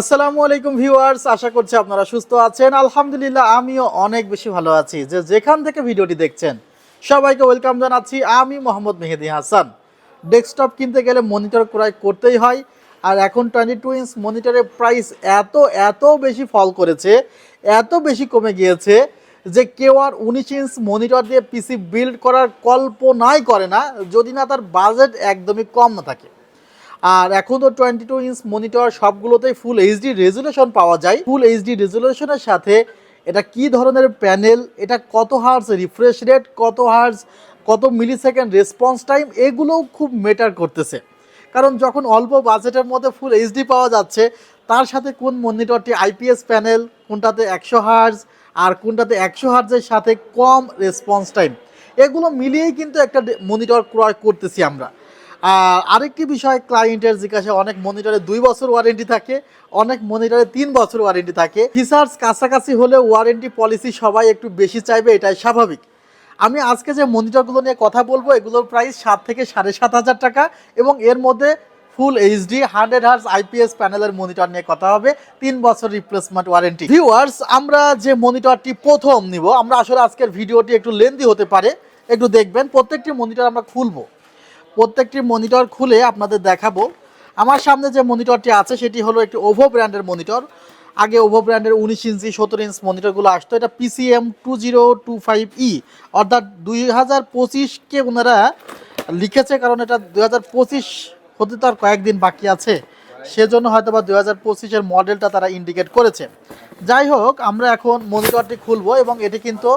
আসসালামু আলাইকুম ভিউয়ার্স, আশা করছি আপনারা সুস্থ আছেন। আলহামদুলিল্লাহ, আমিও অনেক বেশি ভালো আছি। যে যেখান থেকে ভিডিওটি দেখছেন, সবাইকে ওয়েলকাম জানাচ্ছি। আমি মোহাম্মদ মেহেদি হাসান। ডেস্কটপ কিনতে গেলে মনিটর ক্রয় করতেই হয়। আর এখন টোয়েন্টি টু ইঞ্চ মনিটরের প্রাইস এত এত বেশি ফল করেছে, এত বেশি কমে গিয়েছে যে কেউ আর উনিশ ইঞ্চ মনিটর দিয়ে পিসি বিল্ড করার কল্পনাই করে না, যদি না তার বাজেট একদমই কম না থাকে। আর এখন তো টোয়েন্টি টু ইঞ্চ মনিটর সবগুলোতেই ফুল এইচডি রেজুলেশন পাওয়া যায়। ফুল এইচডি রেজুলেশনের সাথে এটা কি ধরনের প্যানেল এটা কত হার্স রিফ্রেশ রেট কত হার্স কত মিলি সেকেন্ড রেসপন্স টাইম এগুলোও খুব মেটার করতেছে। কারণ যখন অল্প বাজেটের মধ্যে ফুল এইচডি পাওয়া যাচ্ছে, তার সাথে কোন মনিটরটি আইপিএস প্যানেল কোনটাতে একশো হার্জ আর কোনটাতে একশো হার্জের সাথে কম রেসপন্স টাইম এগুলো মিলিয়েই কিন্তু একটা মনিটর ক্রয় করতেছি আমরা। আর আরেকটি বিষয় ক্লায়েন্টের জিজ্ঞাসা, অনেক মনিটরে দুই বছর ওয়ারেন্টি থাকে, অনেক মনিটরে তিন বছর ওয়ারেন্টি থাকে। ফিচার্স কাছাকাছি হলে ওয়ারেন্টি পলিসি সবাই একটু বেশি চাইবে, এটাই স্বাভাবিক। আমি আজকে যে মনিটরগুলো নিয়ে কথা বলব, এগুলোর প্রাইস সাত থেকে সাড়ে সাত হাজার টাকা এবং এর মধ্যে full HD hundred hertz IPS প্যানেলের মনিটর নিয়ে কথা হবে, তিন বছর রিপ্লেসমেন্ট ওয়ারেন্টি ভিউয়ার্স আমরা যে মনিটরটি প্রথম নিব, আমরা আসলে আজকের ভিডিওটি একটু লেন্দি হতে পারে, একটু দেখবেন, প্রত্যেকটি মনিটর আমরা খুলবো। প্রত্যেকটি মনিটর খুলে আপনাদের দেখাবো। আমার সামনে যে মনিটরটি আছে, সেটি হলো একটি ওভো ব্র্যান্ডের মনিটর আগে ওভো ব্র্যান্ডের উনিশ ইঞ্চি সতেরো ইঞ্চ মনিটরগুলো আসতো। এটা PCM two zero two five E অর্থাৎ দুই হাজার পঁচিশকে ওনারা লিখেছে, কারণ এটা দুই হাজার পঁচিশ হতে তো আর কয়েকদিন বাকি আছে। সেজন্য হয়তো বা দুই হাজার পঁচিশের মডেলটা তারা ইন্ডিকেট করেছে। যাই হোক, আমরা এখন মনিটরটি খুলবো এবং এটি কিন্তু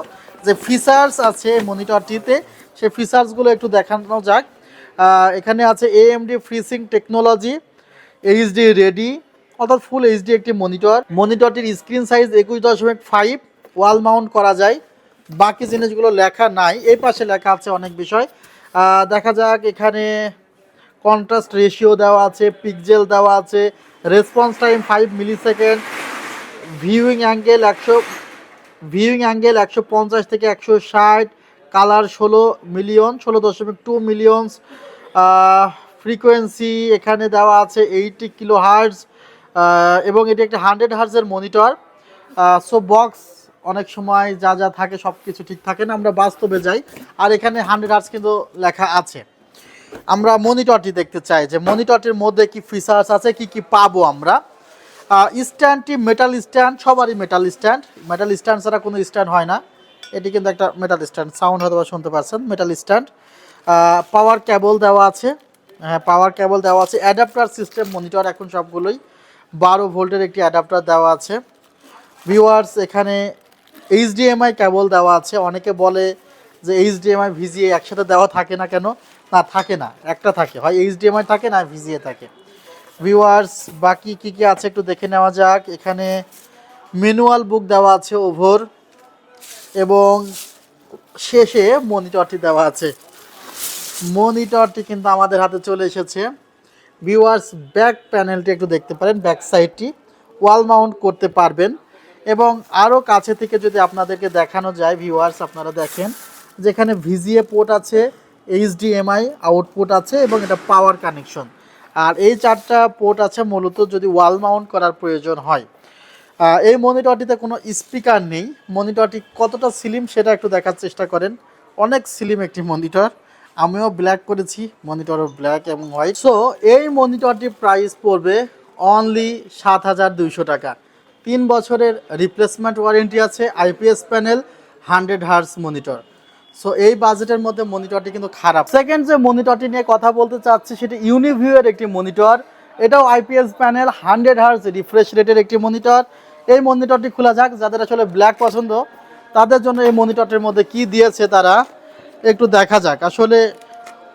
যে ফিচার্স আছে মনিটরটিতে সেই ফিচার্সগুলো একটু দেখানো যাক। এখানে আছে AMD FreeSync technology HD ready অর্থাৎ ফুল এইচডি একটি মনিটর মনিটরটির স্ক্রিন সাইজ একুশ দশমিক ফাইভ ওয়াল মাউন্ট করা যায়। বাকি জিনিসগুলো লেখা নাই, এই পাশে লেখা আছে অনেক বিষয়। দেখা যাক এখানে কন্ট্রাস্ট রেশিও দেওয়া আছে পিকজেল দেওয়া আছে response time five millisecond viewing angle একশো ভিউইং অ্যাঙ্গেল একশো পঞ্চাশ থেকে একশো ষাট কালার ষোলো মিলিয়ন ষোলো দশমিক টু মিলিয়নস ফ্রিকোয়েন্সি এখানে দেওয়া আছে এইটি কিলো হার্জ এবং এটি একটা হান্ড্রেড হার্জের মনিটর সো বক্স অনেক সময় যা যা থাকে সব কিছু ঠিক থাকে না, আমরা বাস্তবে যাই। আর এখানে হান্ড্রেড হার্জ কিন্তু লেখা আছে। আমরা মনিটরটি দেখতে চাই যে মনিটরটির মধ্যে কি ফিচার্স আছে, কি কি পাবো আমরা। স্ট্যান্ডটি মেটাল স্ট্যান্ড সবারই মেটাল স্ট্যান্ড মেটাল স্ট্যান্ড ছাড়া কোনো স্ট্যান্ড হয় না। এটি কিন্তু একটা মেটাল স্ট্যান্ড সাউন্ড হয়তো শুনতে পারছেন মেটাল স্ট্যান্ড পাওয়ার কেবল দেওয়া আছে। হ্যাঁ পাওয়ার কেবল দেওয়া আছে। অ্যাডাপ্টার সিস্টেম মনিটর এখন সবগুলোই। বারো ভোল্টের একটি অ্যাডাপ্টার দেওয়া আছে। ভিউয়ার্স এখানে এইচডিএমআই কেবল দেওয়া আছে। অনেকে বলে যে এইচডিএমআই ভিজিএ একসাথে দেওয়া থাকে না কেন? না, থাকে না। একটা থাকে। হয় এইচডিএমআই থাকে না ভিজিএ থাকে। ভিউয়ার্স বাকি কি কি আছে একটু দেখে নেওয়া যাক। এখানে ম্যানুয়াল বুক দেওয়া আছে ওভর এবং শেষে মনিটরটি দেওয়া আছে। মনিটরটি কিন্তু আমাদের হাতে চলে এসেছে। ভিউয়ার্স, ব্যাক প্যানেলটি একটু দেখতে পারেন, ব্যাক সাইডটি। ওয়াল মাউন্ট করতে পারবেন। এবং আরও কাছে থেকে যদি আপনাদেরকে দেখানো যায়, ভিউয়ার্স, আপনারা দেখেন, যেখানে ভিজিএ পোর্ট আছে, এইচডিএমআই আউটপুট আছে এবং এটা পাওয়ার কানেকশন। আর এই চারটা পোর্ট আছে মূলত যদি ওয়াল মাউন্ট করার প্রয়োজন হয়। এই মনিটরটিতে কোনো স্পিকার নেই। মনিটরটি কতটা স্লিম সেটা একটু দেখার চেষ্টা করেন। অনেক স্লিম একটি মনিটর। আমিও ব্ল্যাক করেছি, মনিটরও ব্ল্যাক এবং হোয়াইট সো এই মনিটরটির প্রাইস পড়বে অনলি সাত হাজার দুইশো টাকা। তিন বছরের রিপ্লেসমেন্ট ওয়ারেন্টি আছে IPS panel hundred hertz monitor so এই বাজেটের মধ্যে মনিটরটি কিন্তু খারাপ। সেকেন্ড যে মনিটরটি নিয়ে কথা বলতে চাচ্ছি, সেটি ইউনিভিউয়ের একটি মনিটর। এটাও IPS panel hundred hertz refresh রেটের একটি মনিটর। এই মনিটরটি খোলা যাক, যাদের আসলে ব্ল্যাক পছন্দ, তাদের জন্য এই মনিটরটির মধ্যে কি দিয়েছে তারা? একটু দেখা যাক। আসলে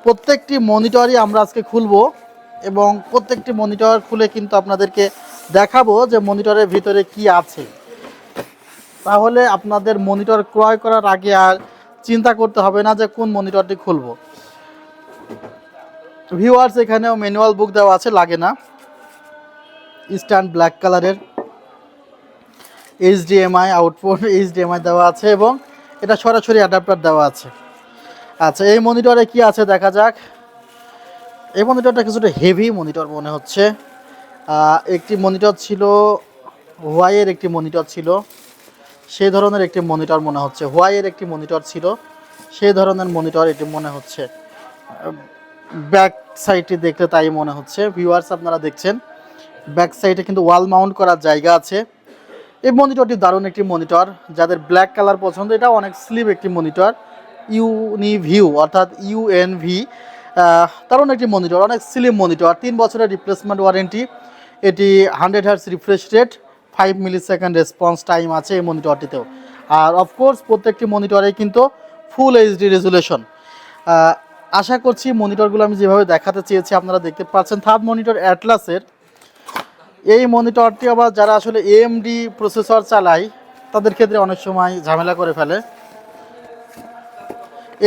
প্রত্যেকটি মনিটরই আমরা আজকে খুলবো এবং প্রত্যেকটি মনিটর খুলে কিন্তু আপনাদেরকে দেখাবো যে মনিটরের ভিতরে কি আছে। তাহলে আপনাদের মনিটর ক্রয় করার আগে আর চিন্তা করতে হবে না যে কোন মনিটরটি খুলবো। ভিউয়ার্স, এখানেও ম্যানুয়াল বুক দেওয়া আছে, লাগে না। স্ট্যান্ড ব্ল্যাক কালারের। এইচডিএমআই আউটপুট, এইচডিএমআই দেওয়া আছে এবং এটা সরাসরি অ্যাডাপ্টার দেওয়া আছে। আচ্ছা এই মনিটরে কি আছে দেখা যাক। এই মনিটরটা কিছুটা হেভি মনিটর মনে হচ্ছে। একটি মনিটর ছিল হোয়াইয়ের একটি মনিটর ছিল। সেই ধরনের একটি মনিটর মনে হচ্ছে। হোয়াইয়ের একটি মনিটর ছিল। সেই ধরনের মনিটর এটি মনে হচ্ছে। ব্যাক সাইডটি দেখতে তাই মনে হচ্ছে। ভিউয়ার্স, আপনারা দেখছেন। ব্যাক সাইডে কিন্তু ওয়াল মাউন্ট করার জায়গা আছে। এই মনিটরটি দারুণ একটি মনিটর। যাদের ব্ল্যাক কালার পছন্দ, এটা অনেক স্লিপ একটি মনিটর। ইউনি ভিউ অর্থাৎ ইউএনভি দারুণ একটি মনিটর অনেক স্লিম মনিটর তিন বছরের রিপ্লেসমেন্ট ওয়ারেন্টি এটি hundred hertz refresh rate five millisecond response time আছে এই মনিটরটিতেও আর অফকোর্স প্রত্যেকটি মনিটরেই কিন্তু ফুল এইচডি রেজুলেশন আশা করছি মনিটরগুলো আমি যেভাবে দেখাতে চেয়েছি, আপনারা দেখতে পাচ্ছেন থার্ড মনিটর অ্যাটলাসের এই মনিটরটি আবার যারা আসলে এএমডি প্রসেসর চালায়, তাদের ক্ষেত্রে অনেক সময় ঝামেলা করে ফেলে।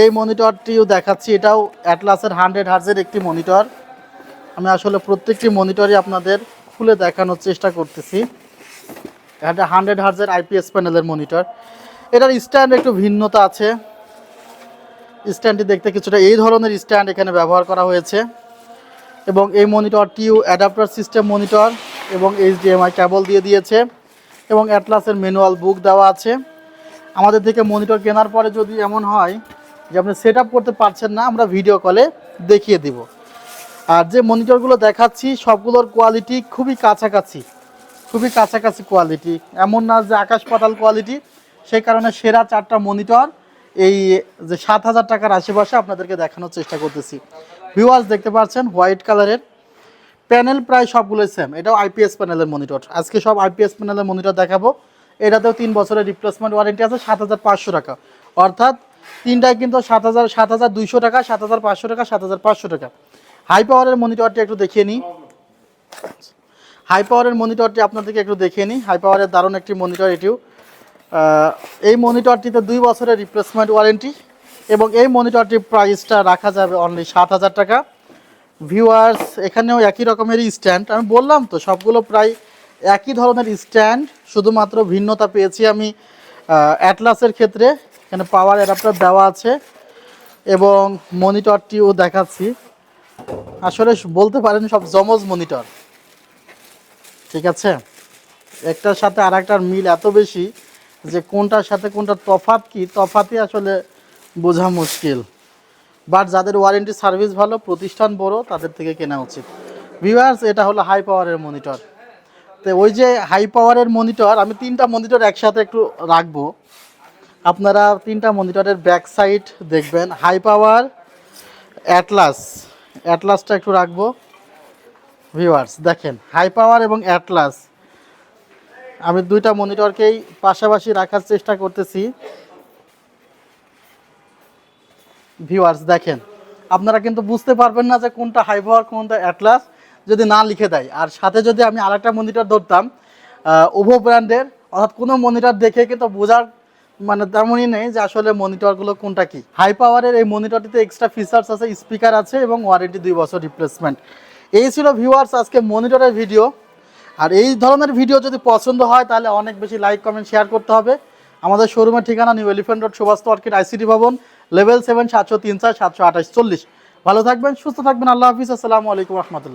এই মনিটরটিও দেখাচ্ছি, এটাও অ্যাটলাসের হান্ড্রেড হার্জের একটি মনিটর। আমি আসলে প্রত্যেকটি মনিটরই আপনাদের খুলে দেখানোর চেষ্টা করতেছি। এটা হান্ড্রেড হার্জের আইপিএস প্যানেলের মনিটর। এটার স্ট্যান্ড একটু ভিন্নতা আছে। স্ট্যান্ডটি দেখতে কিছুটা এই ধরনের স্ট্যান্ড এখানে ব্যবহার করা হয়েছে। এবং এই মনিটরটিও অ্যাডাপ্টার সিস্টেম মনিটর এবং এইচডিএমআই কেবল দিয়ে দিয়েছে। এবং অ্যাটলাসের ম্যানুয়াল বুক দেওয়া আছে। আমাদের থেকে মনিটর কেনার পরে যদি এমন হয় যে আপনি সেট করতে পারছেন না, আমরা ভিডিও কলে দেখিয়ে দিব। আর যে মনিটরগুলো দেখাচ্ছি, সবগুলোর কোয়ালিটি খুবই কাছাকাছি। খুবই কাছাকাছি কোয়ালিটি এমন না যে আকাশ পাতাল কোয়ালিটি সেই কারণে সেরা চারটা মনিটর এই যে সাত হাজার টাকার আশেপাশে আপনাদেরকে দেখানোর চেষ্টা করতেছি। ভিউয়ার্স দেখতে পাচ্ছেন হোয়াইট কালারের প্যানেল প্রায় সবগুলোই সেম এটাও আইপিএস প্যানেলের মনিটর আজকে সব আইপিএস প্যানেলের মনিটর দেখাবো। এটাতেও তিন বছরের রিপ্লেসমেন্ট ওয়ারেন্টি আছে, সাত হাজার পাঁচশো টাকা। অর্থাৎ তিনটায় কিন্তু সাত হাজার সাত হাজার দুইশো টাকা, সাত হাজার পাঁচশো টাকা, সাত হাজার পাঁচশো টাকা। হাই পাওয়ারের মনিটরটি একটু দেখিয়ে নিই। হাই পাওয়ারের মনিটরটি আপনাদেরকে একটু দেখিয়ে নিই। হাই পাওয়ারের দারুণ একটি মনিটর এটিও। এই মনিটরটিতে দুই বছরের রিপ্লেসমেন্ট ওয়ারেন্টি এবং এই মনিটরটির প্রাইসটা রাখা যাবে অনলি সাত হাজার টাকা। ভিউয়ার্স এখানেও একই রকমেরই স্ট্যান্ড আমি বললাম তো, সবগুলো প্রায় একই ধরনের স্ট্যান্ড শুধুমাত্র ভিন্নতা পেয়েছি আমি অ্যাটলাসের ক্ষেত্রে। এখানে পাওয়ার অ্যাডাপ্টার দেওয়া আছে এবং মনিটরটিও দেখাচ্ছি। আসলে বলতে পারেন সব জমজ মনিটর ঠিক আছে? একটার সাথে আর একটার মিল এত বেশি যে কোনটার সাথে কোনটার তফাৎ কি, তফাতই আসলে বোঝা মুশকিল। বাট যাদের ওয়ারেন্টি সার্ভিস ভালো, প্রতিষ্ঠান বড়, তাদের থেকে কেনা উচিত। ভিউয়ার্স এটা হলো হাই পাওয়ারের মনিটর তো ওই যে হাই পাওয়ারের মনিটর আমি তিনটা মনিটর একসাথে একটু রাখব। আপনারা তিনটা মনিটরের ব্যাক সাইড দেখবেন। হাই পাওয়ার অ্যাটলাস অ্যাটলাসটা একটু রাখব। ভিউয়ার্স দেখেন হাই পাওয়ার এবং অ্যাটলাস আমি দুইটা মনিটরকেই পাশাপাশি রাখার চেষ্টা করতেছি। ভিউয়ার্স দেখেন, আপনারা কিন্তু বুঝতে পারবেন না যে কোনটা হাই পাওয়ার কোনটা অ্যাটলাস যদি না লিখে দেয়, আর সাথে যদি আমি আরেকটা মনিটর ধরতাম উভো ব্র্যান্ডের অর্থাৎ কোনো মনিটর দেখে কিন্তু বোঝার মানে তেমনই নেই যে আসলে মনিটরগুলো কোনটা কি। হাই পাওয়ারের এই মনিটরটিতে এক্সট্রা ফিচার্স আছে স্পিকার আছে এবং ওয়ারেন্টি দুই বছর রিপ্লেসমেন্ট এই ছিল ভিউয়ার্স আজকে মনিটরের ভিডিও আর এই ধরনের ভিডিও যদি পছন্দ হয়, তাহলে অনেক বেশি লাইক কমেন্ট শেয়ার করতে হবে। আমাদের শোরুমের ঠিকানা New Elephant Road Subhash Orchid ICT ভবন লেভেল সেভেন সাতশো তিন চার, সাতশো আঠাশ, চল্লিশ। ভালো থাকবেন, সুস্থ থাকবেন। আল্লাহ হাফিজ। আসসালামু আলাইকুম রহমতুল্লাহ।